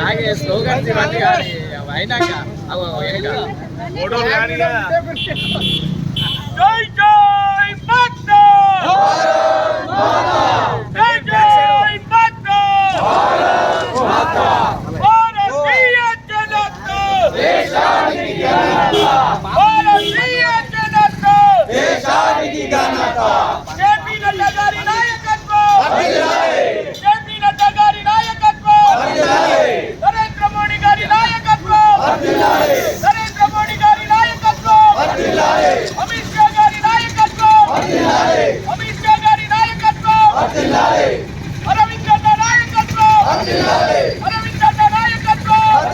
ఆగే అవి అయినాక అవి వెనక జై జై మాతా జై జై మాతా భారతీయ జనతా భారతీయ జనతా జేపీ నడ్డా గారి నాయకత్వం జేపీ నడ్డా గారి నాయకత్వం నరేంద్ర మోడీ గారి నాయకత్వం నరేంద్ర మోడీ గారి నాయకత్వం అమిత్ షా గారి నాయకత్వం అమిత్ షా గారి నాయకత్వం అరవింద్ అన్న నాయకత్వం అరవింద్ నాయకత్వం!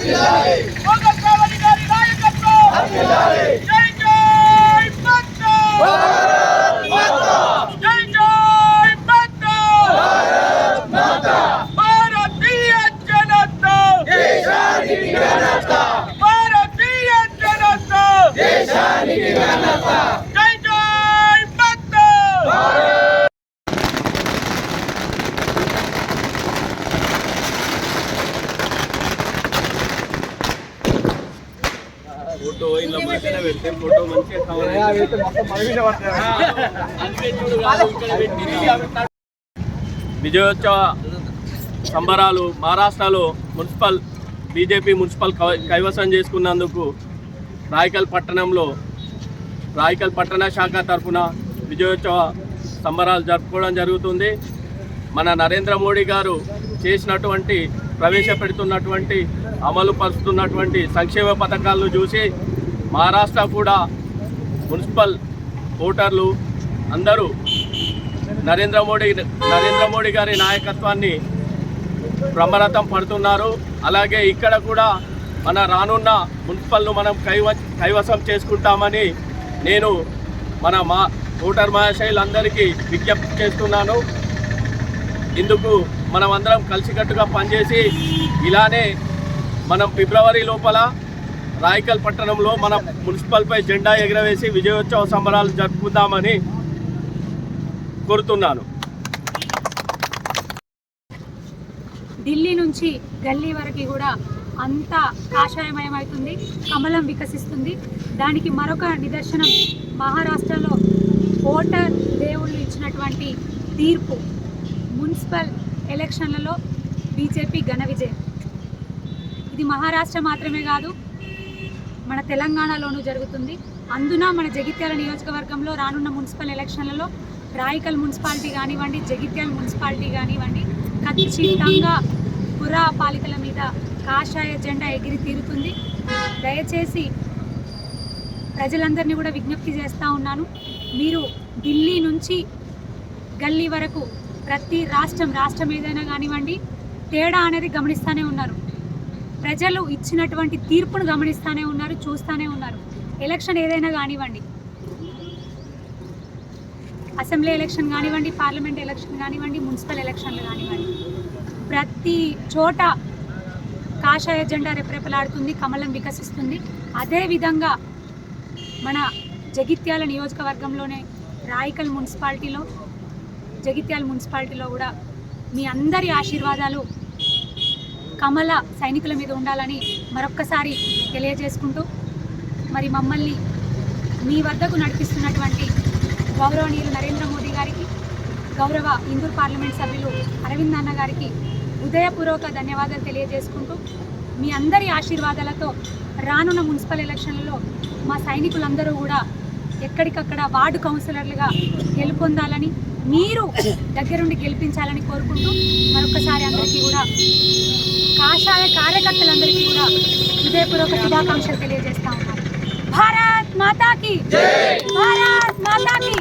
ఫోటో ఇలా మంచిగా పెడితే ఫోటో మంచిగా కవర్ విజయోత్సవ సంబరాలు మహారాష్ట్రలో మున్సిపల్ బీజేపీ మున్సిపల్ కై- కైవసం చేసుకున్నందుకు రాయకల్ పట్టణంలో రాయకల్ పట్టణ శాఖ తరఫున విజయోత్సవ సంబరాలు జరుపుకోవడం జరుగుతుంది. మన నరేంద్ర మోడీ గారు చేసినటువంటి ప్రవేశపెడుతున్నటువంటి అమలు పరుస్తున్నటువంటి సంక్షేమ పథకాలను చూసి మహారాష్ట్ర కూడా మున్సిపల్ ఓటర్లు అందరూ నరేంద్ర మోడీ నరేంద్ర మోడీ గారి నాయకత్వాన్ని బ్రహ్మరథం పడుతున్నారు. అలాగే ఇక్కడ కూడా మన రానున్న మున్సిపల్ను మనం కైవ కైవసం చేసుకుంటామని నేను మన మా ఓటర్ అందరికీ విజ్ఞప్తి చేస్తున్నాను. ఇందుకు మనం అందరం కలిసికట్టుగా పనిచేసి ఇలానే మనం ఫిబ్రవరి లోపల రాయకల్ పట్టణంలో మన మున్సిపల్పై జెండా ఎగరవేసి విజయోత్సవ సంబరాలు జరుపుకుందామని కోరుతున్నాను. ఢిల్లీ నుంచి గల్లీ వరకు కూడా అంతా కాషాయమయమవుతుంది కమలం వికసిస్తుంది. దానికి మరొక నిదర్శనం మహారాష్ట్రలో ఓటర్ దేవుళ్ళు ఇచ్చినటువంటి తీర్పు. మున్సిపల్ ఎలక్షన్లలో బీజేపీ ఘన విజయం. ఇది మహారాష్ట్ర మాత్రమే కాదు మన తెలంగాణలోనూ జరుగుతుంది. అందున మన జగిత్యాల నియోజకవర్గంలో రానున్న మున్సిపల్ ఎలక్షన్లలో రాయికల్ మున్సిపాలిటీ కానివ్వండి జగిత్యాల మున్సిపాలిటీ కానివ్వండి ఖచ్చితంగా పురా పాలికల మీద కాషాయ జెండా ఎగిరి తీరుతుంది. దయచేసి ప్రజలందరినీ కూడా విజ్ఞప్తి చేస్తూ ఉన్నాను. మీరు ఢిల్లీ నుంచి గల్లీ వరకు ప్రతి రాష్ట్రం రాష్ట్రం ఏదైనా కానివ్వండి తేడా అనేది గమనిస్తూనే ఉన్నారు. ప్రజలు ఇచ్చినటువంటి తీర్పును గమనిస్తూనే ఉన్నారు చూస్తూనే ఉన్నారు. ఎలక్షన్ ఏదైనా కానివ్వండి. అసెంబ్లీ ఎలక్షన్ కానివ్వండి పార్లమెంట్ ఎలక్షన్ కానివ్వండి మున్సిపల్ ఎలక్షన్లు కానివ్వండి. ప్రతి చోట కాషాయ జెండా రెపరెపలాడుతుంది కమలం వికసిస్తుంది. అదేవిధంగా మన జగిత్యాల నియోజకవర్గంలోనే రాయికల్ మున్సిపాలిటీలో జగిత్యాల మున్సిపాలిటీలో కూడా మీ అందరి ఆశీర్వాదాలు కమల సైనికుల మీద ఉండాలని మరొక్కసారి తెలియజేసుకుంటూ మరి మమ్మల్ని మీ వద్దకు నడిపిస్తున్నటువంటి గౌరవనీయులు నరేంద్ర మోదీ గారికి గౌరవ హిందూ పార్లమెంట్ సభ్యులు అరవింద్ అన్న గారికి హృదయపూర్వక ధన్యవాదాలు తెలియజేసుకుంటూ మీ అందరి ఆశీర్వాదాలతో రానున్న మున్సిపల్ ఎలక్షన్లలో మా సైనికులందరూ కూడా ఎక్కడికక్కడ వార్డు కౌన్సిలర్లుగా గెలుపొందాలని మీరు దగ్గరుండి గెలిపించాలని కోరుకుంటూ మరొకసారి అందరికీ కూడా కాషాయ కార్యకర్తలందరికీ కూడా హృదయపూర్వక శుభాకాంక్షలు తెలియజేస్తా ఉన్నాను. భారత్ మాతాకి! భారత్ మాతాకి!